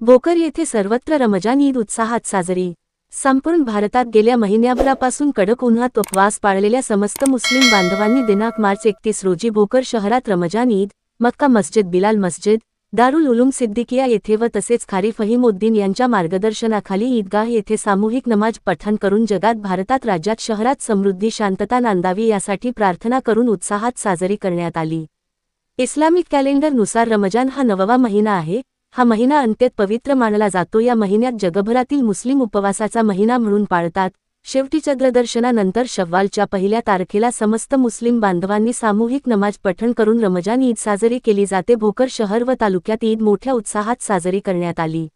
भोकर येथे सर्वत्र रमजान ईद उत्साहात साजरी. संपूर्ण भारतात गेल्या महिन्याभरापासून कडक उन्हात उपवास पाळलेल्या समस्त मुस्लिम बांधवांनी दिनांक मार्च एकतीस रोजी भोकर शहरात रमजान ईद मक्का मस्जिद बिलाल मस्जिद दारुल उलूम सिद्दीकिया येथे व तसेच खारी फहीमुद्दीन यांच्या मार्गदर्शनाखाली ईदगाह येथे सामूहिक नमाज पठण करून जगात भारतात राज्यात शहरात समृद्धी शांतता नांदावी यासाठी प्रार्थना करून उत्साहात साजरी करण्यात आली. इस्लामिक कॅलेंडरनुसार रमजान हा नववा महिना आहे. हा महिना अंत्यत पवित्र मानला जातो. या महिन्यात जगभरातील मुस्लिम उपवासाचा महिना म्हणून पाळतात. शेवटी चंद्रदर्शनानंतर शव्वालच्या पहिल्या तारखेला समस्त मुस्लिम बांधवांनी सामूहिक नमाज पठण करून रमजान ईद साजरी केली जाते. भोकर शहर व तालुक्यात ईद मोठ्या उत्साहात साजरी करण्यात आली.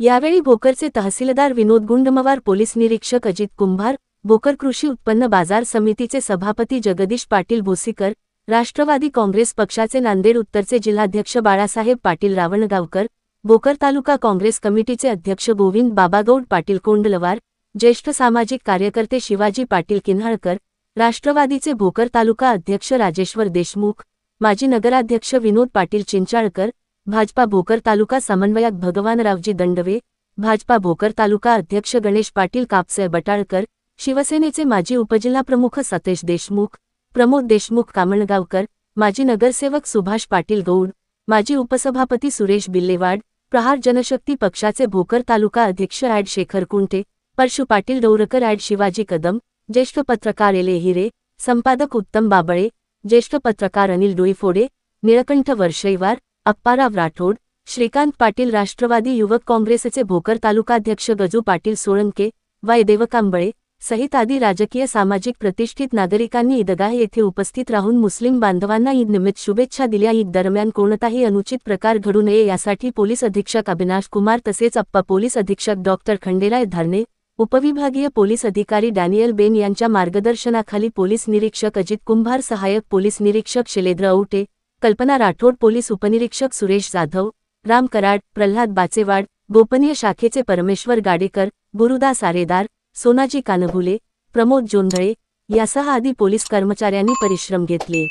यावेळी भोकरचे तहसीलदार विनोद गुंडमवार पोलीस निरीक्षक अजित कुंभार भोकर कृषी उत्पन्न बाजार समितीचे सभापती जगदीश पाटील भोसीकर राष्ट्रवादी काँग्रेस पक्षाचे नांदेड उत्तरचे जिल्हाध्यक्ष बाळासाहेब पाटील रावणगावकर भोकर तालुका काँग्रेस कमिटीचे अध्यक्ष गोविंद बाबागौड पाटील कोंडलवार ज्येष्ठ सामाजिक कार्यकर्ते शिवाजी पाटील किन्हाळकर राष्ट्रवादीचे भोकर तालुका अध्यक्ष राजेश्वर देशमुख माजी नगराध्यक्ष विनोद पाटील चिंचाळकर भाजपा भोकर तालुका समन्वयक भगवानरावजी दंडवे भाजपा भोकर तालुका अध्यक्ष गणेश पाटील कापसे बटाळकर शिवसेनेचे माजी उपजिल्हाप्रमुख सतेश देशमुख प्रमोद देशमुख कामणगावकर माजी नगरसेवक सुभाष पाटील गौड माजी उपसभापती सुरेश बिल्लेवाड प्रहार जनशक्ती पक्षाचे भोकर तालुका अध्यक्ष ॲड शेखर कुंटे परशु पाटील डौरकर ॲड शिवाजी कदम ज्येष्ठ पत्रकार एले हिरे संपादक उत्तम बाबळे ज्येष्ठ पत्रकार अनिल डोईफोडे निळकंठ वर्षैवार अप्पाराव राठोड श्रीकांत पाटील राष्ट्रवादी युवक काँग्रेसचे भोकर तालुकाध्यक्ष गजू पाटील सोळंके वाय देवकांबळे सहित आदी राजकीय सामाजिक प्रतिष्ठित नागरिकांनी ईदगाह येथे उपस्थित राहून मुस्लिम बांधवांना ईदनिमित्त शुभेच्छा दिल्या. ईद दरम्यान कोणताही अनुचित प्रकार घडू नये यासाठी पोलीस अधीक्षक अविनाश कुमार तसेच अप्पा पोलीस अधीक्षक डॉक्टर खंडेराय धारणे उपविभागीय पोलीस अधिकारी डॅनियल बेन यांच्या मार्गदर्शनाखाली पोलीस निरीक्षक अजित कुंभार सहाय्यक पोलीस निरीक्षक शैलेंद्र औटे कल्पना राठोड पोलीस उपनिरीक्षक सुरेश जाधव राम कराड प्रल्हाद बाचेवाड गोपनीय शाखेचे परमेश्वर गाडेकर गुरुदास आरेदार सोनाजी कानभुले प्रमोद जोंधळे यासह आदी पोलीस कर्मचाऱ्यांनी परिश्रम घेतले.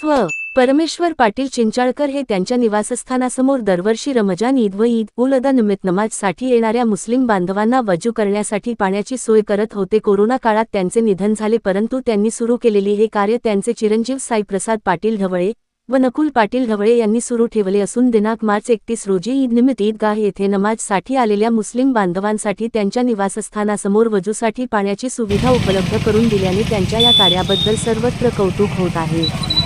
स्व. परमेश्वर पाटील चिंचाळकर हे त्यांच्या निवासस्थानासमोर दरवर्षी रमजान ईद व ईद उल अदा निमित्त नमाजसाठी येणाऱ्या मुस्लिम बांधवांना वजू करण्यासाठी पाण्याची सोय करत होते. कोरोना काळात त्यांचे निधन झाले परंतु त्यांनी सुरू केलेली हे कार्य त्यांचे चिरंजीव साईप्रसाद पाटील ढवळे व नकुल पाटील ढवळे यांनी सुरू ठेवले असून दिनांक मार्च एकतीस रोजी ईदनिमित्त ईदगाह येथे नमाजसाठी आलेल्या मुस्लिम बांधवांसाठी त्यांच्या निवासस्थानासमोर वजूसाठी पाण्याची सुविधा उपलब्ध करून दिल्याने त्यांच्या या कार्याबद्दल सर्वत्र कौतुक होत आहे.